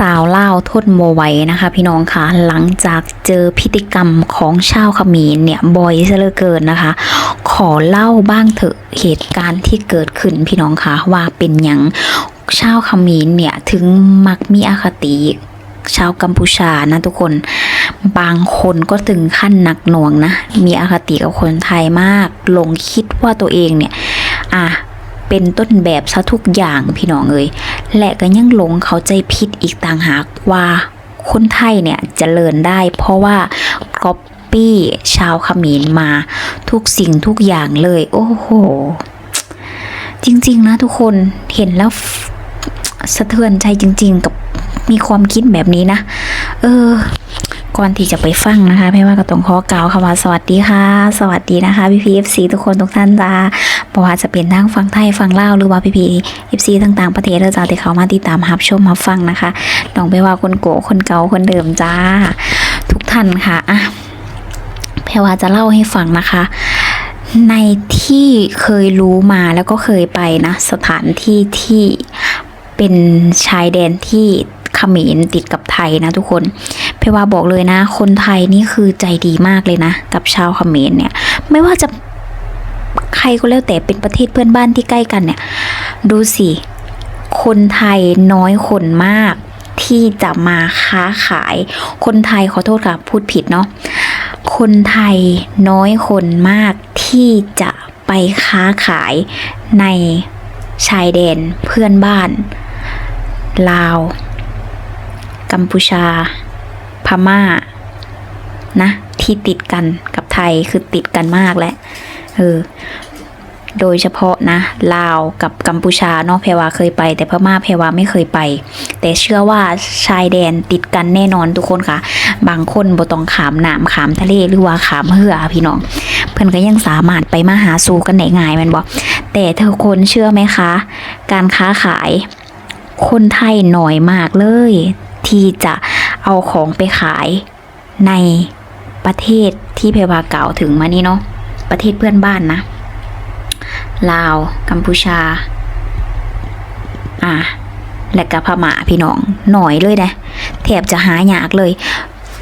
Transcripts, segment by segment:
สาวเล่าทนโมไหวนะคะ พี่น้องคะหลังจากเจอพฤติกรรมของชาวเขมรเนี่ยบ่อยซะเหลือเกินนะคะ ขอเล่าบ้างเถอะเหตุการณ์ที่เกิดขึ้นพี่น้องคะว่าเป็นอย่างชาวเขมรเนี่ยถึงมักมีอคติชาวกัมพูชานะทุกคนบางคนก็ถึงขั้นหนักหน่วงนะ มีอคติกับคนไทยมากหลงคิดว่าตัวเองเนี่ย อะเป็นต้นแบบซะทุกอย่างพี่น้องเอ้ย และก็ยังหลงเข้าใจผิดอีกต่างหากว่า คนไทยเนี่ยจเจริญได้ เพราะว่าก๊อปปี้ชาวเขมรมาทุกสิ่งทุกอย่างเลย โอ้โห จริง ๆ นะทุกคนเห็นแล้วสะเทือนใจจริง ๆ กับมีความคิดแบบนี้นะ เออ ก่อนที่จะไปฟังนะคะ ไม่ว่าก็ต้องขอกล่าวคำว่าสวัสดีค่ะ สวัสดีนะคะพี่พีเอฟซีทุกคนทุกท่านจ้า เพราะว่าจะเป็นทั้งฟังไทยฟังลาวหรือว่าพี่พีเอฟซีต่างๆประเทศเด้อจ้าที่เขามาติดตามรับชมรับฟังนะคะน้องไม่ว่าคนโกคนเก่าคนเดิมจ้า ทุกท่านค่ะอะแพรว่าจะเล่าให้ฟังนะคะในที่เคยรู้มาแล้วก็เคยไปนะสถานที่ที่เป็นชายแดนที่เขมรติดกับไทยนะทุกคนเพว่าบอกเลยนะ คนไทยนี่คือใจดีมากเลยนะ กับชาวเขมรเนี่ย ไม่ว่าจะ ใครก็แล้วแต่เป็นประเทศเพื่อนบ้านที่ใกล้กันเนี่ย ดูสิ คนไทยน้อยคนมาก ที่จะมาค้าขาย คนไทยขอโทษค่ะพูดผิดเนาะคนไทยน้อยคนมากที่จะไปค้าขายในชายแดนเพื่อนบ้าน ลาว กัมพูชา พม่า นะ ที่ติดกันกับไทยคือติดกันมากแหละเออ โดยเฉพาะนะลาวกับกัมพูชาเนาะเพรวาเคยไป แต่พม่าเพรวาไม่เคยไป แต่เชื่อว่าชายแดนติดกันแน่นอนทุกคนค่ะ บางคนบ่ต้องขามน้ำขามทะเลหรือว่าขามเหือพี่น้อง เพื่อนก็ยังสามารถไปมาหาสู่กันได้ง่ายมันบอกแต่เธอคนเชื่อไหมคะ การค้าขายคนไทยหน่อยมากเลย ที่จะเอาของไปขายในประเทศที่เพวากล่าวถึงมานี่เนาะประเทศเพื่อนบ้านนะ ลาว กัมพูชา อ่า และกับพม่าพี่น้องหน่อยเลยนะแทบจะหายากเลย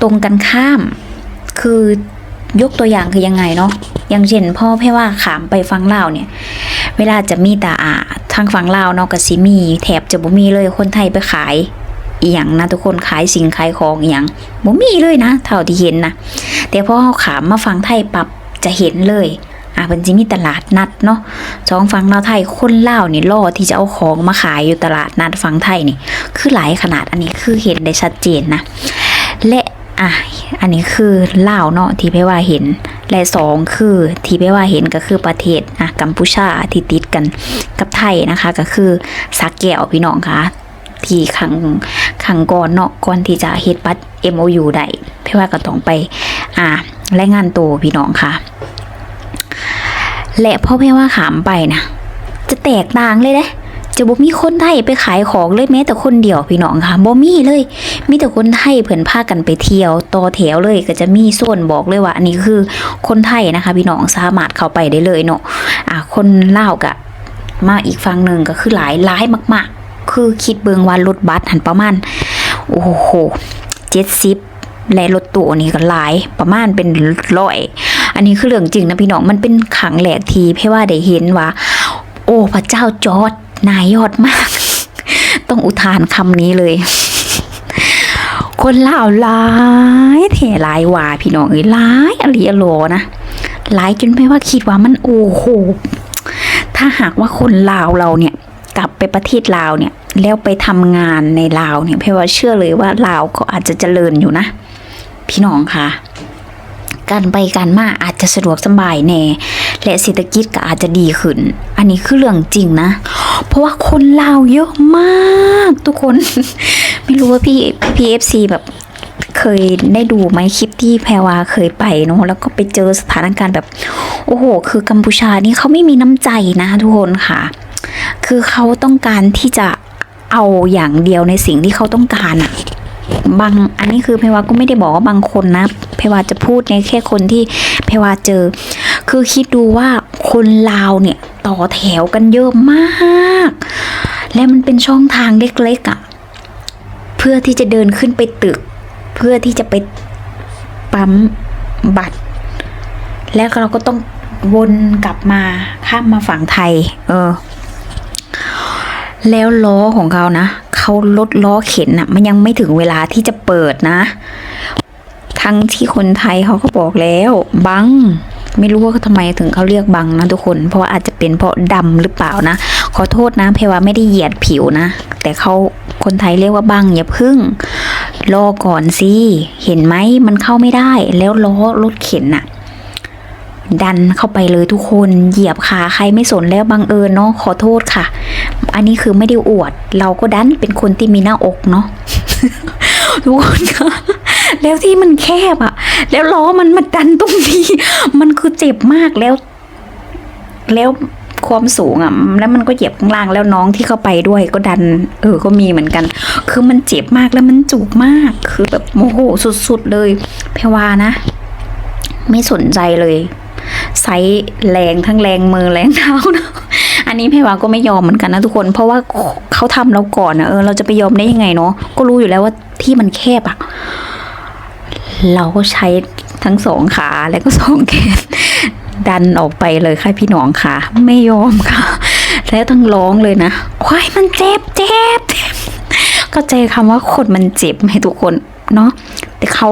ตรงกันข้าม คือยกตัวอย่างคือยังไงเนาะอย่างเช่นพ่อแพ่ว่าขามไปฟังลาวเนี่ย เวลาจะมีแต่อ่าทางฝั่งลาวเนาะก็สิมี แถบจะบ่มีเลยคนไทยไปขายอีหยังนะทุกคนขายสิ่งขายของอีหยังบ่มีเลยนะ เท่าที่เห็นนะแต่พอเขาขามมาฟังไทยปรับจะเห็นเลย อะเพิ่นสิมีตลาดนัดเนาะสองฝั่งลาวไทยคนลาวนี่รอที่จะเอาของมาขายอยู่ตลาดนัดฝั่งไทยนี่ คือหลายขนาดอันนี้คือเห็นได้ชัดเจนนะ และอะอันนี้คือลาวเนาะที่เพว่าเห็น และสองคือที่เพว่าเห็นก็คือประเทศอะกัมพูชาที่ติดกันกับไทยนะคะ ก็คือสักแก้วพี่น้องค่ะที่ขังขังก่อนเนาะก่อนที่จะเฮ็ดบัตร MOU ได้เพว่าก็ต้องไป อะรายงานตัวพี่น้องค่ะ และพ่อแม่ว่าขามไปนะจะแตกต่างเลยเด้จะบ่มีคนไทยไปขายของเลยแม้แต่คนเดียวพี่น้องค่ะบ่มีเลย มีแต่คนไทยเพิ่อนพากันไปเที่ยวต่อแถวเลยก็จะมีส่วนบอกเลยว่า อันนี้คือคนไทยนะคะ พี่น้องสามารถเข้าไปได้เลยเนาะอะคนเล่าก็มาอีกฝั่งหนึ่งก็คือหลายหลายมาก ๆ คือคิดเบิงว่ารถบัสหันประมาณโอ้โหเจ็ดสิบและรถตู้นี่ก็หลายประมาณเป็นร้อย อันนี้คือเรื่องจริงนะพี่น้องมันเป็นขังแหลกทีเพราะว่าได้เห็นว่า โอ้พระเจ้าจอร์ดนายยอดมาก ต้องอุทานคำนี้เลย คนลาวหลายแถหลายว่าพี่น้องเอ้ยหลายอริอโลนะหลายจนไม่ว่าคิดว่ามันโอ้โหถ้าหากว่าคนลาวเราเนี่ยกลับไปประเทศลาวเนี่ยแล้วไปทำงานในลาวเนี่ยเพราะว่าเชื่อเลยว่าลาวก็อาจจะเจริญอยู่นะ พี่น้องค่ะ การไปการมาอาจจะสะดวกสบายแน่และเศรษฐกิจก็อาจจะดีขึ้น อันนี้คือเรื่องจริงนะ เพราะว่าคนลาวเยอะมากทุกคน ไม่รู้ว่าพี่พีเอฟซีแบบเคยได้ดูไหมคลิปที่แพรวาเคยไปเนาะแล้วก็ไปเจอสถานการณ์แบบ โอ้โห คือกัมพูชานี่เขาไม่มีน้ำใจนะทุกคนค่ะ คือเขาต้องการที่จะเอาอย่างเดียวในสิ่งที่เขาต้องการอะบางอันนี้คือเพรวาก็ไม่ได้บอกว่าบางคนนะ เพวาจะพูดในแค่คนที่เพวาเจอ คือคิดดูว่าคนลาวเนี่ยต่อแถวกันเยอะมาก และมันเป็นช่องทางเล็กๆอะ่ะ เพื่อที่จะเดินขึ้นไปตึก เพื่อที่จะไปปั๊มบัตร แล้วเราก็ต้องวนกลับมาข้ามมาฝั่งไทย เออ แล้วล้อของเขานะ เขาลดล้อเข็นอะมันยังไม่ถึงเวลาที่จะเปิดนะ ทั้งที่คนไทยเขาก็บอกแล้วบังไม่รู้ว่าทำไมถึงเขาเรียกบังนะทุกคน เพราะาอาจจะเป็นเพราะดำหรือเปล่านะ ขอโทษนะเพว่าไม่ได้เหยียดผิวนะ แต่เขาคนไทยเรียกว่าบังอย่าพึ่งรอก่อนสิ เห็นไหมมันเข้าไม่ได้ แล้วล้อรถเข็นน่ะดันเข้าไปเลยทุกคนเหยียบขาใครไม่สนแล้วบังเอิญเนาะขอโทษค่ะ อันนี้คือไม่ได้อวด เราก็ดันเป็นคนที่มีหน้าอกเนาะทุกคนค่ะ แล้วที่มันแคบอะแล้วล้อมันมาดันตรงนี้ มันคือเจ็บมากแล้ว แล้วความสูงอะแล้วมันก็เหยียบข้างล่างแล้วน้องที่เข้าไปด้วยก็ดัน เออก็มีเหมือนกัน คือมันเจ็บมากแล้วมันจุกมาก คือแบบโมโหสุดๆเลยแพวานะ ไม่สนใจเลยไซส์แรงทั้งแรงมือแรงเท้านะอันนี้แพรวาก็ไม่ยอมเหมือนกันนะทุกคน เพราะว่าเขาทำเราก่อนนะเออเราจะไปยอมได้ยังไงเนาะก็รู้อยู่แล้วว่าที่มันแคบอะ เราก็ใช้ทั้งสองขาแล้วก็สองแขนดันออกไปเลยค่ะพี่น้องค่ะ ไม่ยอมค่ะ แล้วต้องร้องเลยนะควายมันเจ็บเจ็บเจ็บเข้าใจคำว่าคนมันเจ็บไหมทุกคนเนาะแต่เขา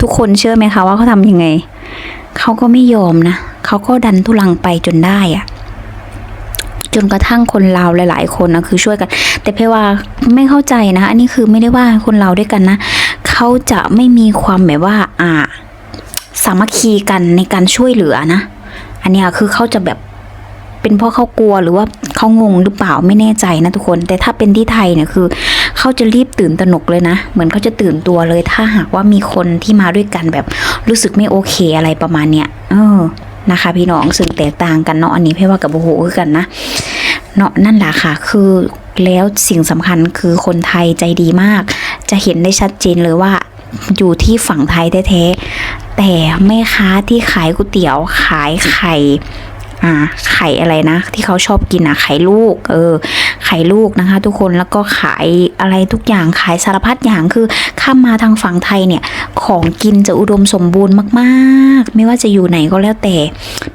ทุกคนเชื่อไหมคะว่าเขาทำยังไงเขาก็ไม่ยอมนะเขาก็ดันทุลังไปจนได้อะจนกระทั่งคนลาวหลาย ๆ คนนะคือช่วยกัน แต่เพว่าไม่เข้าใจนะ อันนี้คือไม่ได้ว่าคนลาวด้วยกันนะ เขาจะไม่มีความแบบว่า อ่า สามัคคีกันในการช่วยเหลือนะ อันนี้คือเขาจะแบบเป็นเพราะเขากลัวหรือว่าเขางงหรือเปล่าไม่แน่ใจนะทุกคน แต่ถ้าเป็นที่ไทยเนี่ยคือเขาจะรีบตื่นตระหนกเลยนะ เหมือนเขาจะตื่นตัวเลย ถ้าหากว่ามีคนที่มาด้วยกันแบบรู้สึกไม่โอเคอะไรประมาณเนี้ยเออนะคะ พี่น้องซึ่งแตกต่างกันเนาะอันนี้เพ่ว่ากับโอโหคือกันนะเนาะนั่นแหละค่ะ คือแล้วสิ่งสำคัญคือคนไทยใจดีมาก จะเห็นได้ชัดเจนเลยว่าอยู่ที่ฝั่งไทยแท้ๆแต่แม่ค้าที่ขายก๋วยเตี๋ยวขายไข่ อ่าไข่อะไรนะ ที่เขาชอบกินอะไข่ลูก เออ ไข่ลูกนะคะ ทุกคนแล้วก็ขายอะไรทุกอย่างขายสารพัดอย่างคือข้ามมาทางฝั่งไทยเนี่ย ของกินจะอุดมสมบูรณ์มาก ๆ ไม่ว่าจะอยู่ไหนก็แล้วแต่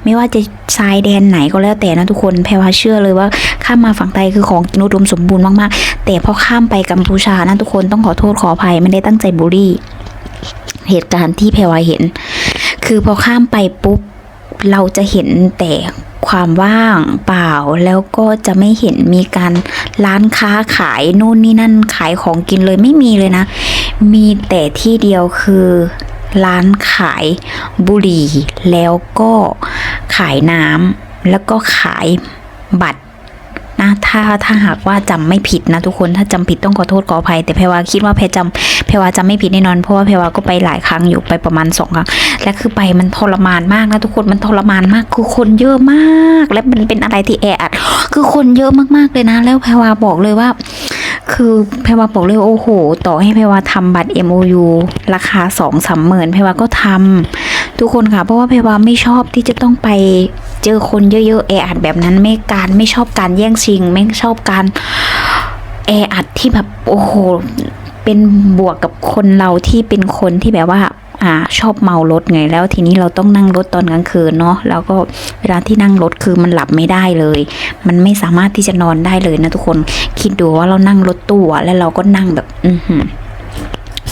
ไม่ว่าจะชายแดนไหนก็แล้วแต่นะทุกคนแพรวาเชื่อเลยว่าข้ามมาฝั่งไทยคือของกินอุดมสมบูรณ์มากๆ แต่พอข้ามไปกัมพูชานะทุกคนต้องขอโทษขออภัยไม่ได้ตั้งใจบูลลี่ เหตุการณ์ที่แพรวาเห็น คือพอข้ามไปปุ๊บ เราจะเห็นแต่ความว่างเปล่าแล้วก็จะไม่เห็นมีการร้านค้าขายนู่นนี่นั่นขายของกินเลยไม่มีเลยนะ มีแต่ที่เดียวคือร้านขายบุหรี่ แล้วก็ขายน้ำแล้วก็ขายบัตรนะถ้าถ้าหากว่าจำไม่ผิดนะทุกคนถ้าจำผิดต้องขอโทษขออภัย แต่แพรวาคิดว่าแพรจำแพวาจำไม่ผิดแน่นอนเพราะว่าแพรวาก็ไปหลายครั้งอยู่ไปประมาณสองครั้ง และคือไปมันทรมานมากนะทุกคนมันทรมานมาก คือคนเยอะมาก และมันเป็นอะไรที่แออัดคือคนเยอะมากๆเลยนะ แล้วแพรวาบอกเลยว่า คือแพรวาบอกเลยโอ้โห ต่อให้แพรวาทำบัตร MOU ราคาสองสามหมื่นแพรวาก็ทำทุกคนค่ะ เพราะว่าแพรวาไม่ชอบที่จะต้องไปเจอคนเยอะๆแออัดแบบนั้นไม่การไม่ชอบการแย่งชิง ไม่ชอบการแออัดที่แบบโอ้โหเป็นบวกกับคนเราที่เป็นคนที่แบบว่า อ่าชอบเมารถไงแล้วทีนี้เราต้องนั่งรถตอนกลางคืนเนาะแล้วก็เวลาที่นั่งรถคือมันหลับไม่ได้เลย มันไม่สามารถที่จะนอนได้เลยนะทุกคนคิดดูว่าเรานั่งรถตู้แล้วเราก็นั่งแบบ อือหือ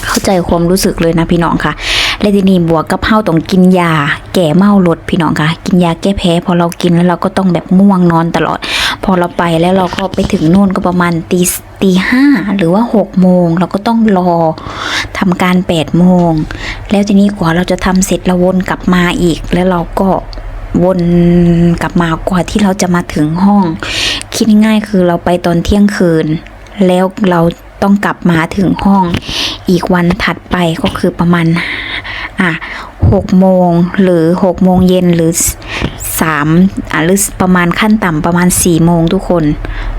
เข้าใจความรู้สึกเลยนะพี่น้องค่ะและทีนี้บวกกับเฮาต้องกินยา แก้เมารถพี่น้องค่ะ กินยาแก้แพ้พอเรากินแล้วเราก็ต้องแบบง่วงนอนตลอด พอเราไปแล้วเราก็ไปถึงนู่นก็ประมาณตีตีห้าหรือว่าหกโมงเราก็ต้องรอทำการแปดโมง แล้วทีนี้กว่าเราจะทำเสร็จเราวนกลับมาอีก แล้วเราก็วนกลับมากว่าที่เราจะมาถึงห้อง คิดง่ายคือเราไปตอนเที่ยงคืน แล้วเราต้องกลับมาถึงห้อง อีกวันถัดไปก็คือประมาณอะหกโมงหรือหกโมงเย็นหรือสามอะหรือประมาณขั้นต่ำประมาณสี่โมงทุกคน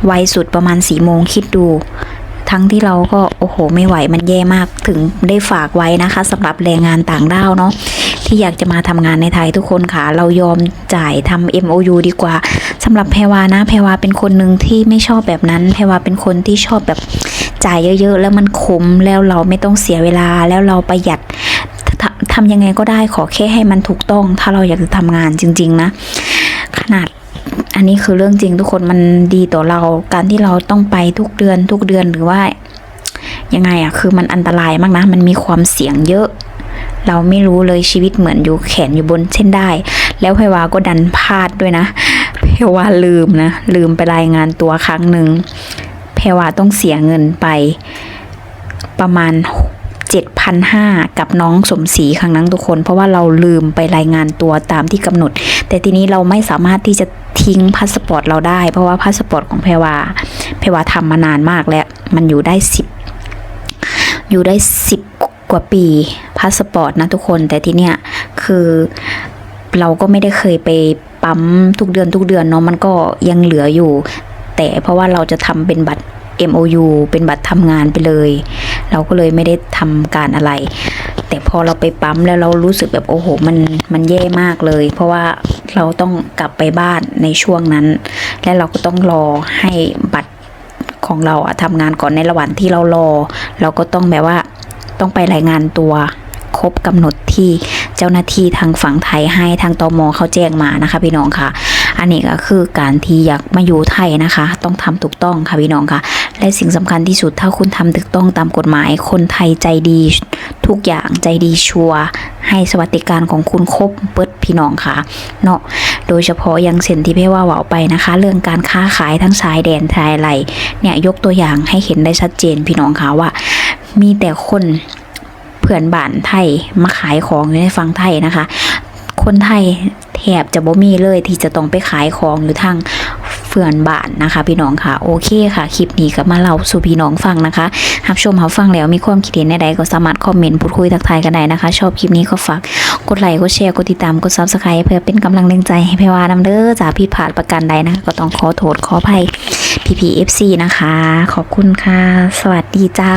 ไวสุดประมาณสี่โมงคิดดู ทั้งที่เราก็โอ้โห ไม่ไหวมันแย่มากถึงได้ฝากไว้นะคะสำหรับแรงงานต่างด้าวเนาะที่อยากจะมาทำงานในไทยทุกคนค่ะ เรายอมจ่ายทำ MOU ดีกว่าสำหรับแพรวานะแพรวาเป็นคนหนึ่งที่ไม่ชอบแบบนั้นแพรวาเป็นคนที่ชอบแบบจ่ายเยอะ ๆ แล้วมันคุ้มแล้วเราไม่ต้องเสียเวลาแล้วเราประหยัดทำยังไงก็ได้ขอแค่ให้มันถูกต้อง ถ้าเราอยากจะทำงานจริง ๆ นะ ขนาด อันนี้คือเรื่องจริงทุกคนมันดีต่อเรา การที่เราต้องไปทุกเดือนทุกเดือนหรือว่ายังไงอะคือมันอันตรายมากนะ มันมีความเสี่ยงเยอะ เราไม่รู้เลยชีวิตเหมือนอยู่แขนอยู่บนเส้นได้ แล้วเพวาก็ดันพลาดด้วยนะ เพวาลืมนะ ลืมไปรายงานตัวครั้งหนึ่งเพวาต้องเสียเงินไปประมาณ 7,500 กับน้องสมศรีครั้งนั้นทุกคน เพราะว่าเราลืมไปรายงานตัวตามที่กำหนด แต่ทีนี้เราไม่สามารถที่จะทิ้งพาสปอร์ตเราได้ เพราะว่าพาสปอร์ตของเพวาเพวาทำมานานมากแล้ว มันอยู่ได้ 10 อยู่ได้ 10 กว่าปีพาสปอร์ตนะทุกคน แต่ทีเนี้ยคือเราก็ไม่ได้เคยไปปั๊มทุกเดือนทุกเดือนเนาะมันก็ยังเหลืออยู่ แต่เพราะว่าเราจะทำเป็นบัตร MOU เป็นบัตรทำงานไปเลย เราก็เลยไม่ได้ทำการอะไร แต่พอเราไปปั๊มแล้วเรารู้สึกแบบโอ้โหมันมันแย่มากเลย เพราะว่าเราต้องกลับไปบ้านในช่วงนั้น และเราก็ต้องรอให้บัตรของเราอะทำงานก่อนในระหว่างที่เรารอ เราก็ต้องแบบว่าต้องไปรายงานตัวครบกำหนดที่เจ้าหน้าที่ทางฝั่งไทยให้ทางตมเขาแจ้งมานะคะพี่น้องค่ะ อันนี้ก็คือการที่อยากมาอยู่ไทยนะคะ ต้องทำถูกต้องค่ะพี่น้องค่ะ และสิ่งสำคัญที่สุดถ้าคุณทำถูกต้องตามกฎหมาย คนไทยใจดี ทุกอย่างใจดีชัวให้สวัสดิการของคุณครบเปิดพี่น้องค่ะเนาะโดยเฉพาะอยังเส้นที่พี่ว่าเว่าไปนะคะ เรื่องการค้าขายทั้งชายแดนชายไหลเนี่ยยกตัวอย่างให้เห็นได้ชัดเจนพี่น้องค่ะว่า มีแต่คนเพื่อนบ้านไทยมาขายของอยู่ในฝั่งไทยนะคะ คนไทยแทบจะบ่มีเลยที่จะต้องไปขายของอยู่ทาง เฟื่อนบ้านนะคะ พี่น้องค่ะโอเคค่ะคลิปนี้ก็มาเล่าสู่พี่น้องฟังนะคะหับชมรับฟังแล้วมีความคิดเห็นใดๆก็สามารถคอมเมนต์พูดคุยทักทายกันได้นะคะ ชอบคลิปนี้ก็ฝากกดไลค์กดแชร์กดติดตามกดซับสไครต์เพื่อเป็นกำลังแรงใจให้พี่วานำเด้อจากผิดพลาดประการใดนะคะก็ต้องขอโทษขออภัย PPFC นะคะ ขอบคุณค่ะ สวัสดีจ้า